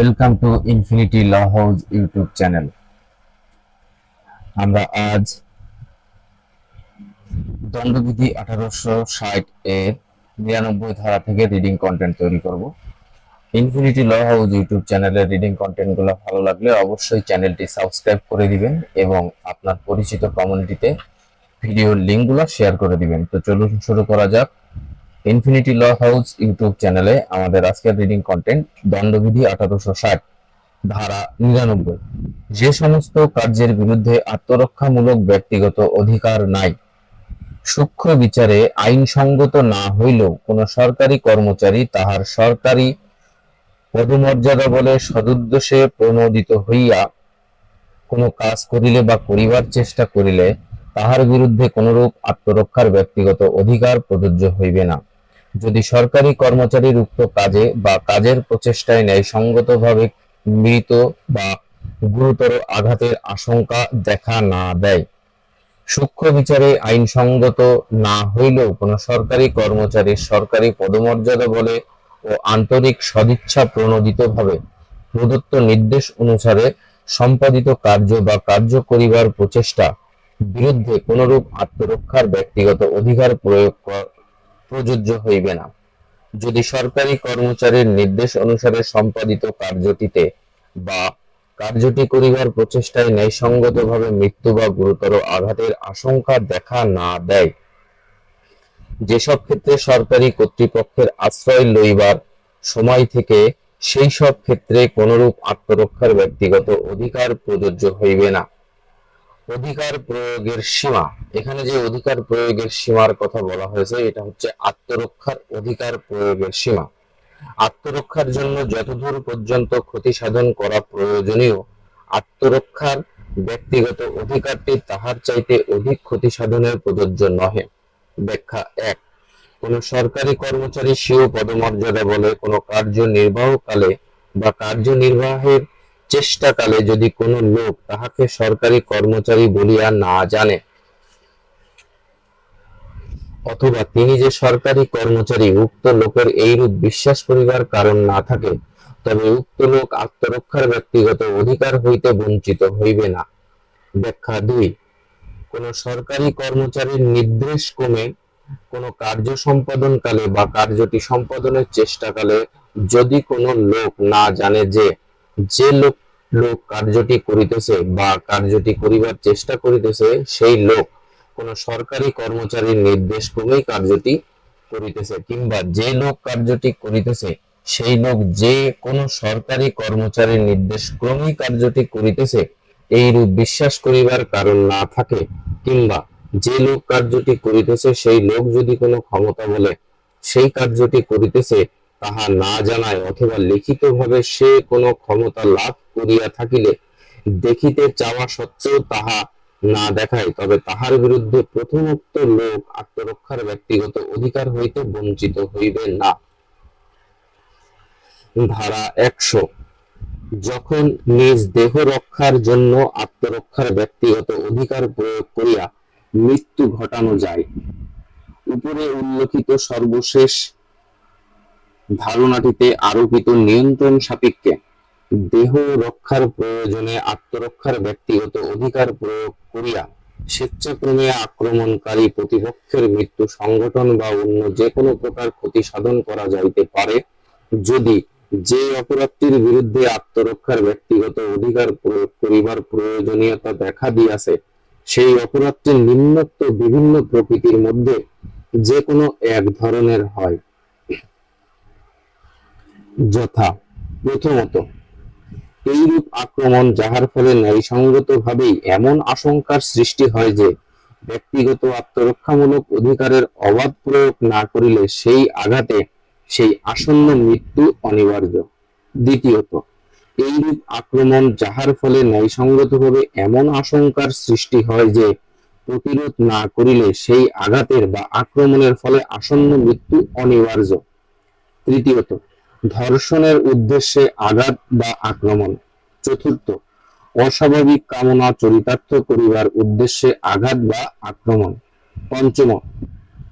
Welcome to infinity law house YouTube channel আমরা আজ দণ্ডবিধি আঠারোশো ষাট এর নিরানব্বই ধারা থেকে রিডিং কন্টেন্ট তৈরি করব। ইনফিনিটি ল হাউস ইউটিউব চ্যানেলের রিডিং কন্টেন্টগুলো ভালো লাগলে অবশ্যই চ্যানেলটি সাবস্ক্রাইব করে দিবেন এবং আপনার পরিচিত কমিউনিটিতে ভিডিওর লিঙ্কগুলো শেয়ার করে দিবেন। তো চলুন শুরু করা যাক। ইনফিনিটি ল হাউস ইউটিউব চ্যানেলে আমাদের আজকের রিডিং কন্টেন্ট দণ্ডবিধি আঠারোশো ষাট, ধারা নিরানব্বই। যে সমস্ত কার্যের বিরুদ্ধে আত্মরক্ষামূলক ব্যক্তিগত অধিকার নাই, সূক্ষ্ম বিচারে আইনসঙ্গত না হইলেও কোন সরকারি কর্মচারী তাহার সরকারি পদমর্যাদা বলে সদুদ্দেশে প্রণোদিত হইয়া কোনো কাজ করিলে বা করিবার চেষ্টা করিলে তাহার বিরুদ্ধে কোনরূপ আত্মরক্ষার ব্যক্তিগত অধিকার প্রযোজ্য হইবে না। যদি সরকারি কর্মচারীর উক্ত কাজে বা কাজের প্রচেষ্টায় ন্যায়সঙ্গতভাবে মৃত বা গুরুতর আঘাতের আশঙ্কা দেখা না দেয়। সূক্ষ্ম বিচারে আইনসঙ্গত না হইলেও কোন সরকারি কর্মচারীর সরকারি পদমর্যাদা বলে ও আন্তরিক সদিচ্ছা প্রণোদিতভাবে প্রদত্ত নির্দেশ অনুসারে সম্পাদিত কার্য বা কার্য করিবার প্রচেষ্টা বিরুদ্ধে কোনরূপ আত্মরক্ষার ব্যক্তিগত অধিকার প্রয়োগ প্রযোজ্য হইবে না। যদি সরকারি কর্মচারীর নির্দেশ অনুসারে সম্পাদিত কার্যটিতে বা কার্যটি করিবার প্রচেষ্টায় ন্যায়সঙ্গতভাবে মৃত্যু বা গুরুতর আঘাতের আশঙ্কা দেখা না দেয়, যেসব ক্ষেত্রে সরকারি কর্তৃপক্ষের আশ্রয় লইবার সময় থেকে সেই সব ক্ষেত্রে কোনরূপ আত্মরক্ষার ব্যক্তিগত অধিকার প্রযোজ্য হইবে না। অধিকার প্রয়োগের সীমা। এখানে যে অধিকার প্রয়োগের সীমার কথা বলা হয়েছে, এটা হচ্ছে আত্মরক্ষার অধিকার প্রয়োগের সীমা। আত্মরক্ষার জন্য যতদূর পর্যন্ত ক্ষতি সাধন করা প্রয়োজনীয়, আত্মরক্ষার ব্যক্তিগত অধিকারটি তাহার চাইতে অধিক ক্ষতি সাধনের প্রযোজ্য নহে। ব্যাখ্যা এক, কোন সরকারি কর্মচারী স্বীয় পদমর্যাদা বলে কোন কার্য নির্বাহকালে বা কার্যনির্বাহের চেষ্টাকালে যদি কোনো লোক তাহাকে সরকারি কর্মচারী বলিয়া না জানে, অথবা তিনি যে সরকারি কর্মচারী, উক্ত লোকের এইরূপ বিশ্বাস করিবার কারণ না থাকে, তবে উক্ত লোক আত্মরক্ষার ব্যক্তিগত অধিকার হইতে বঞ্চিত হইবে না। ব্যাখ্যা দুই, কোন সরকারি কর্মচারীর নির্দেশ ক্রমে কোন কার্য সম্পাদনকালে বা কার্যটি সম্পাদনের চেষ্টাকালে যদি কোনো লোক না জানে যে যে লোক লোক কার্যটি করিতেছে বা কার্যটি করিবার চেষ্টা করিতেছে, সেই লোক কোন সরকারি কর্মচারীর নির্দেশ ক্রমেই কার্যটি করিতেছে কিংবা যে লোক কার্যটি করিতেছে, সেই লোক যে কোন সরকারি কর্মচারীর নির্দেশ ক্রমেই কার্যটি করিতেছে, এইরূপ বিশ্বাস করিবার কারণ না থাকে কিংবা যে লোক কার্যটি করিতেছে, সেই লোক যদি কোনো ক্ষমতা বলে, সেই কার্যটি করিতেছে তাহা না জানায় অথবা লিখিতভাবে সে কোনো ক্ষমতা লাভ করিয়া থাকিলে দেখিতে চাওয়া সত্ত্বেও তাহা না দেখায়। তবে তাহার বিরুদ্ধে প্রথমোক্ত লোক আত্মরক্ষার ব্যক্তিগত অধিকার হইতে বঞ্চিত হইবে না। ধারা একশো। যখন নিজ দেহ রক্ষার জন্য আত্মরক্ষার ব্যক্তিগত অধিকার প্রয়োগ করিয়া মৃত্যু ঘটানো যায়, উপরে উল্লেখিত সর্বশেষ ধারণাটিতে আরোপিত নিয়ন্ত্রণ সাপেক্ষে দেহ রক্ষার প্রয়োজনে আত্মরক্ষার ব্যক্তিগত অধিকার প্রয়োগ করিয়া স্বেচ্ছাক্রমে আক্রমণকারী প্রতিপক্ষের মৃত্যু সংগঠন বা অন্য যে কোনো প্রকার ক্ষতি সাধন করা যাইতে পারে, যদি যে অপরাধটির বিরুদ্ধে আত্মরক্ষার ব্যক্তিগত অধিকার প্রয়োগ করিবার প্রয়োজনীয়তা দেখা দিয়াছে, সেই অপরাধটি নিম্নোক্ত বিভিন্ন প্রকৃতির মধ্যে যে কোনো এক ধরনের হয়। যথা, প্রথমত, এইরূপ আক্রমণ যাহার ফলে ন্যায়সঙ্গত ভাবেই এমন আশঙ্কার সৃষ্টি হয় যে, ব্যক্তিগত আত্মরক্ষামূলক অধিকারের অবাধ প্রয়োগ না করিলে সেই আঘাতে সেই আসন্ন মৃত্যু অনিবার্য। দ্বিতীয়ত, এইরূপ আক্রমণ যাহার ফলে ন্যায়সঙ্গতভাবে এমন আশঙ্কার সৃষ্টি হয় যে, প্রতিরোধ না করিলে সেই আঘাতের বা আক্রমণের ফলে আসন্ন মৃত্যু অনিবার্য। তৃতীয়ত ধর্ষণের উদ্দেশ্যে আঘাত বা আক্রমণ। চতুর্থ, অস্বাভাবিক কামনা চরিতার্থ করিবার উদ্দেশ্যে আঘাত বা আক্রমণ। পঞ্চম,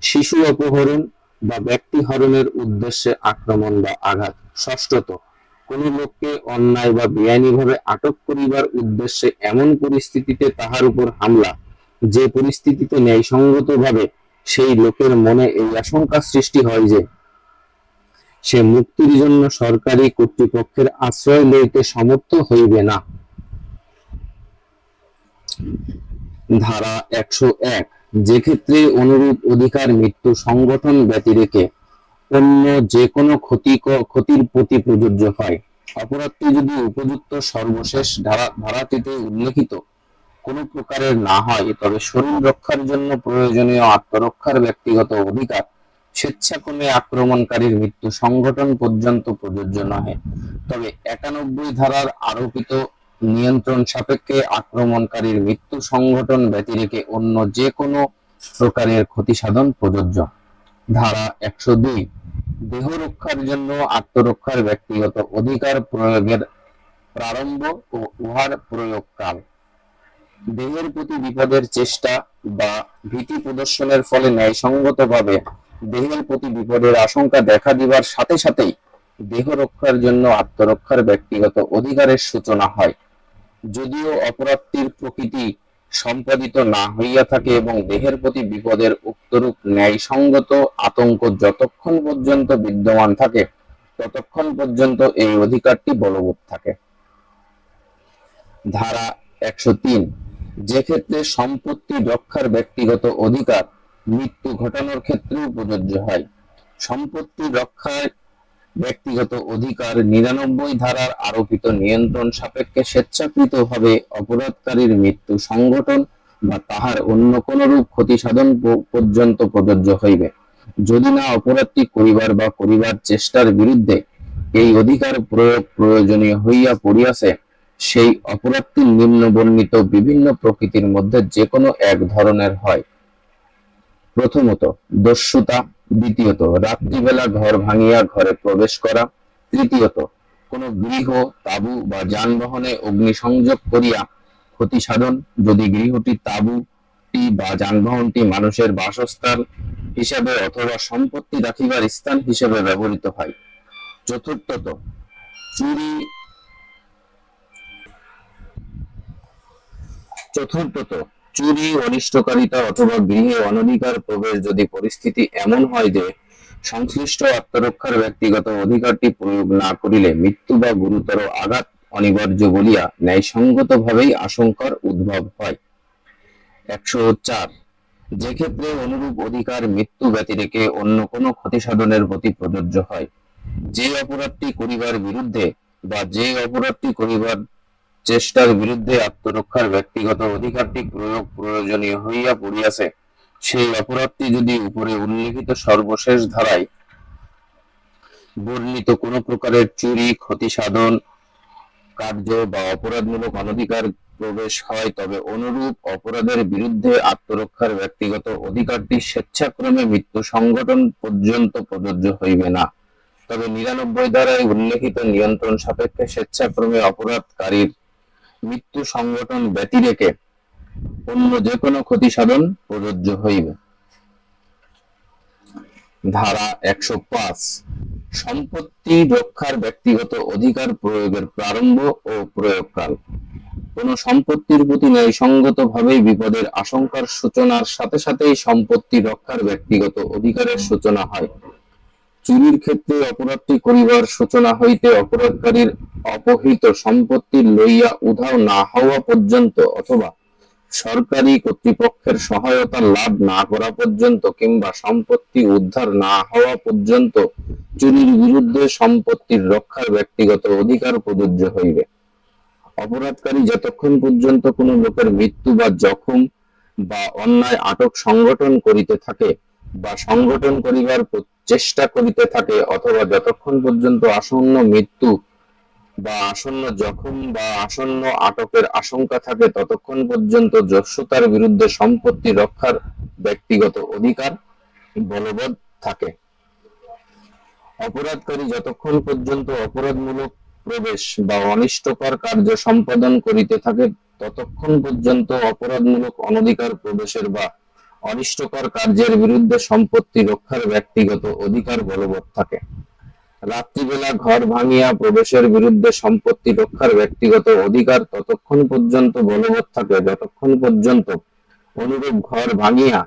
শিশু অপহরণ বা ব্যক্তি হরণের উদ্দেশ্যে আক্রমণ বা আঘাত। ষষ্ঠত, কোন লোককে অন্যায় বা বেআইনিভাবে আটক করিবার উদ্দেশ্যে এমন পরিস্থিতিতে তাহার উপর হামলা, যে পরিস্থিতিতে ন্যায়সঙ্গতভাবে সেই লোকের মনে এই আশঙ্কা সৃষ্টি হয় যে সে মুক্তির জন্য সরকারি কর্তৃপক্ষের আশ্রয় লইতে সমর্থ হইবে না। ধারা একশো এক, যে ক্ষেত্রে অনুরূপ অধিকার মৃত্যু সংগঠন ব্যতিরেকে অন্য যে কোনো ক্ষতি ক্ষতির প্রতি প্রযোজ্য হয়। অপরাধটি যদি উপযুক্ত সর্বশেষ ধারা, ধারাটিতে উল্লেখিত কোনো প্রকারের না হয়, তবে শরীর রক্ষার জন্য প্রয়োজনীয় আত্মরক্ষার ব্যক্তিগত অধিকার স্বেচ্ছাক্রমে আক্রমণকারীর মৃত্যু সংগঠন পর্যন্ত প্রযোজ্য নহে। তবে একানব্বই ধারার আরোপিত নিয়ন্ত্রণ সাপেক্ষে আক্রমণকারীর মৃত্যু সংগঠন ব্যতিরেকে অন্য যে কোনো প্রকারের ক্ষতি সাধন প্রযোজ্য। ধারা একশো দুই, দেহ রক্ষার জন্য আত্মরক্ষার ব্যক্তিগত অধিকার প্রয়োগের প্রারম্ভ ও উহার প্রয়োগকাল। দেহের প্রতি বিপদের চেষ্টা বা ভীতি প্রদর্শনের ফলে ন্যায়সঙ্গতভাবে দেহের প্রতি বিপদের আশঙ্কা দেখা দিবার সাথে সাথেই দেহ রক্ষার জন্য আত্মরক্ষার ব্যক্তিগত অধিকারের সূচনা হয়। যদিও অপরাধটির প্রকৃতি সম্পাদিত না হইয়া থাকে এবং দেহের প্রতি বিপদের উক্তরূপ ন্যায়সঙ্গত আতঙ্ক যতক্ষণ পর্যন্ত বিদ্যমান থাকে, ততক্ষণ পর্যন্ত এই অধিকারটি বলবৎ থাকে। ধারা একশো তিন, যে ক্ষেত্রে সম্পত্তি রক্ষার ব্যক্তিগত অধিকার মৃত্যু ঘটানোর ক্ষেত্রেও প্রযোজ্য হয়। সম্পত্তি রক্ষায় ব্যক্তিগত অধিকার নিরানব্বই ধারার আরোপিত নিয়ন্ত্রণ সাপেক্ষে স্বেচ্ছাকৃতভাবে অপরাধকারীর মৃত্যু সংগঠন বা তাহার অন্য কোন রূপ ক্ষতি সাধন পর্যন্ত প্রযোজ্য হইবে। যদি না অপরাধটি করিবার বা করিবার চেষ্টার বিরুদ্ধে এই অধিকার প্রয়োগ প্রয়োজনীয় হইয়া পড়িয়াছে, সেই অপরাধটি নিম্ন বর্ণিত বিভিন্ন প্রকৃতির মধ্যে যে কোনো এক ধরনের হয়। প্রথমত, দস্যুতা, দ্বিতীয়ত, রাত্রিবেলা ঘর ভাঙিয়া ঘরে প্রবেশ করা, তৃতীয়ত, কোন গৃহ, তাবু বা যানবাহনে অগ্নিসংযোগ করিয়া ক্ষতি সাধন, যদি গৃহটি তাবুটি বা যানবাহনটি মানুষের বাসস্থান হিসাবে অথবা সম্পত্তি রাখিবার স্থান হিসেবে ব্যবহৃত হয়। চতুর্থত, চুরি চতুর্থত চুরি, অনিষ্টকারিতা অথবা গৃহে অনধিকার প্রবেশ যদি পরিস্থিতি এমন হয় যে সংশ্লিষ্ট আত্মরক্ষার ব্যক্তিগত অধিকারটি প্রয়োগ না করিলে মৃত্যু বা গুরুতর আঘাত অনিবার্য বলিয়া ন্যায়সঙ্গত ভাবেই আশঙ্কার উদ্ভব হয়। একশো চার। যে ক্ষেত্রে অনুরূপ অধিকার মৃত্যু ব্যতিরেকে অন্য কোনো ক্ষতি সাধনের প্রতি প্রযোজ্য হয়। যে অপরাধটি করিবার বিরুদ্ধে বা যে অপরাধটি করিবার চেষ্টার বিরুদ্ধে আত্মরক্ষার ব্যক্তিগত অধিকারটি প্রয়োগ প্রয়োজনীয় হইয়া পড়িয়াছে। সেই অপরাধটি যদি উপরে উল্লেখিত সর্বশেষ ধারায় বর্ণিত কোন প্রকারের চুরি ক্ষতি সাধন কার্য বা অপরাধমূলক অনধিকার প্রবেশ হয়, তবে অনুরূপ অপরাধের বিরুদ্ধে আত্মরক্ষার ব্যক্তিগত অধিকারটি স্বেচ্ছাক্রমে মৃত্যু সংগঠন পর্যন্ত প্রযোজ্য হইবে না। তবে নিরানব্বই দ্বারায় উল্লেখিত নিয়ন্ত্রণ সাপেক্ষে স্বেচ্ছাক্রমে অপরাধকারীর মৃত্যু সংগঠন ব্যতিরেকে অন্য যে কোনো ক্ষতি সাধন প্রযোজ্য হইবে। ধারা একশো পাঁচ, সম্পত্তি রক্ষার ব্যক্তিগত অধিকার প্রয়োগের প্রারম্ভ ও প্রয়োগকাল। কোন সম্পত্তির প্রতি ন্যায়সঙ্গত ভাবে বিপদের আশঙ্কার সূচনার সাথে সাথেই সম্পত্তি রক্ষার ব্যক্তিগত অধিকারের সূচনা হয়। চুরির ক্ষেত্রে অপরাধটি করিবার সূচনা হইতে অপরাধকারীর অপহৃত সম্পত্তি লইয়া উধাও না হওয়া পর্যন্ত অথবা সরকারি কর্তৃপক্ষের সহায়তা লাভ না করা পর্যন্ত কিংবা সম্পত্তি উদ্ধার না হওয়া পর্যন্ত চুরির বিরুদ্ধে সম্পত্তির রক্ষার ব্যক্তিগত অধিকার প্রযোজ্য হইবে। অপরাধকারী যতক্ষণ পর্যন্ত কোনো লোকের মৃত্যু বা জখম বা অন্যায় আটক সংগঠন করিতে থাকে বা সংগঠন করিবার চেষ্টা করিতে থাকে অথবা যতক্ষণ পর্যন্ত আসন্ন মৃত্যু বা আসন্ন জখম বা আসন্ন আটকের আশঙ্কা থাকে, ততক্ষণ পর্যন্ত যস্যতার বিরুদ্ধে সম্পত্তি রক্ষার ব্যক্তিগত অধিকার বলবৎ থাকে। অপরাধকারী যতক্ষণ পর্যন্ত অপরাধমূলক প্রবেশ বা অনিষ্টকর কার্য সম্পাদন করিতে থাকে, ততক্ষণ পর্যন্ত অপরাধমূলক অনধিকার প্রবেশের বা অনিষ্টকর কার্যের বিরুদ্ধে সম্পত্তি রক্ষার ব্যক্তিগত অধিকার বলবৎ থাকে। রাত্রিবেলা ঘর ভাঙিয়া প্রবেশের বিরুদ্ধে সম্পত্তি রক্ষার ব্যক্তিগত অধিকার ততক্ষণ পর্যন্ত বলবৎ থাকে, যতক্ষণ পর্যন্ত অনুরূপ ঘর ভাঙিয়া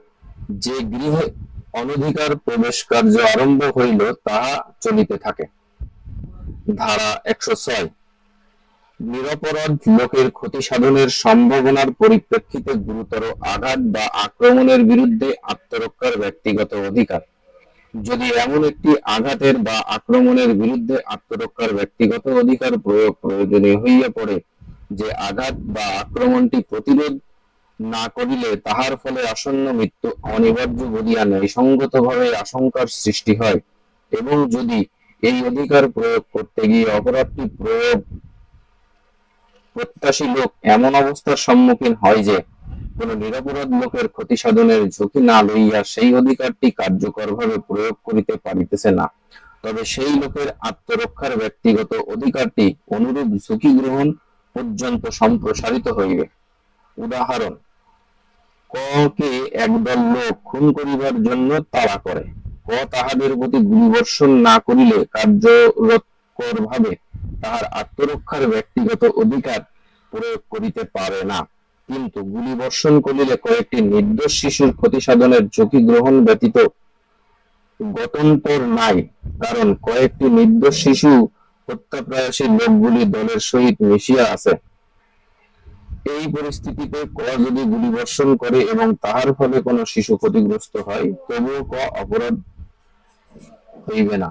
যে গৃহে অনধিকার প্রবেশ কার্য আরম্ভ হইল, তাহা চলিতে থাকে। ধারা একশো ছয়। নিরপরাধ লোকের ক্ষতি সাধনের সম্ভাবনার পরিপ্রেক্ষিতে গুরুতর আঘাত বা আক্রমণের বিরুদ্ধে আত্মরক্ষার ব্যক্তিগত অধিকার। যদি এমন একটি আঘাতের বা আক্রমণের বিরুদ্ধে আত্মরক্ষার ব্যক্তিগত অধিকার প্রয়োগ প্রয়োজনীয় হইয়া পড়ে, যে আঘাত বা আক্রমণটি প্রতিরোধ না করিলে তাহার ফলে আসন্ন মৃত্যু অনিবার্য বলিয়া ন্যায়সঙ্গতভাবে আশঙ্কার সৃষ্টি হয় এবং যদি এই অধিকার প্রয়োগ করতে গিয়ে অপরাধটি প্রয়োগ প্রত্যাশী লোক এমন অবস্থার সম্মুখীন হয় যে, কোন নিরপরাধ লোকের ক্ষতি সাধনের ঝুঁকি না লইয়া সেই অধিকারটি কার্যকরভাবে প্রয়োগ করিতে পারিতেছে না। তবে সেই লোকের আত্মরক্ষার ব্যক্তিগত অধিকারটি অনুরূপ ঝুঁকি গ্রহণ পর্যন্ত সম্প্রসারিত হইবে। উদাহরণ, ক কে একদল লোক খুন করিবার জন্য তাড়া করে। ক তাহাদের প্রতি গুলিবর্ষণ না করিলে কার্যরত ভাবে তাহার আত্মরক্ষার ব্যক্তিগত অধিকার প্রয়োগ করিতে পারে না। কিন্তু গুলি বর্ষণ করিলে কয়েকটি নির্দোষ শিশুর ক্ষতি সাধনের ঝুঁকি গ্রহণ ব্যতীত গতন্তর নাই। কারণ কয়েকটি নির্দোষ শিশু হত্যাপ্রায়সী লোকগুলি দলের সহিত মিশিয়া আছে। এই পরিস্থিতিতে ক যদি গুলি বর্ষণ করে এবং তাহার ফলে কোনো শিশু ক্ষতিগ্রস্ত হয়, তবুও ক অপরাধ হইবে না।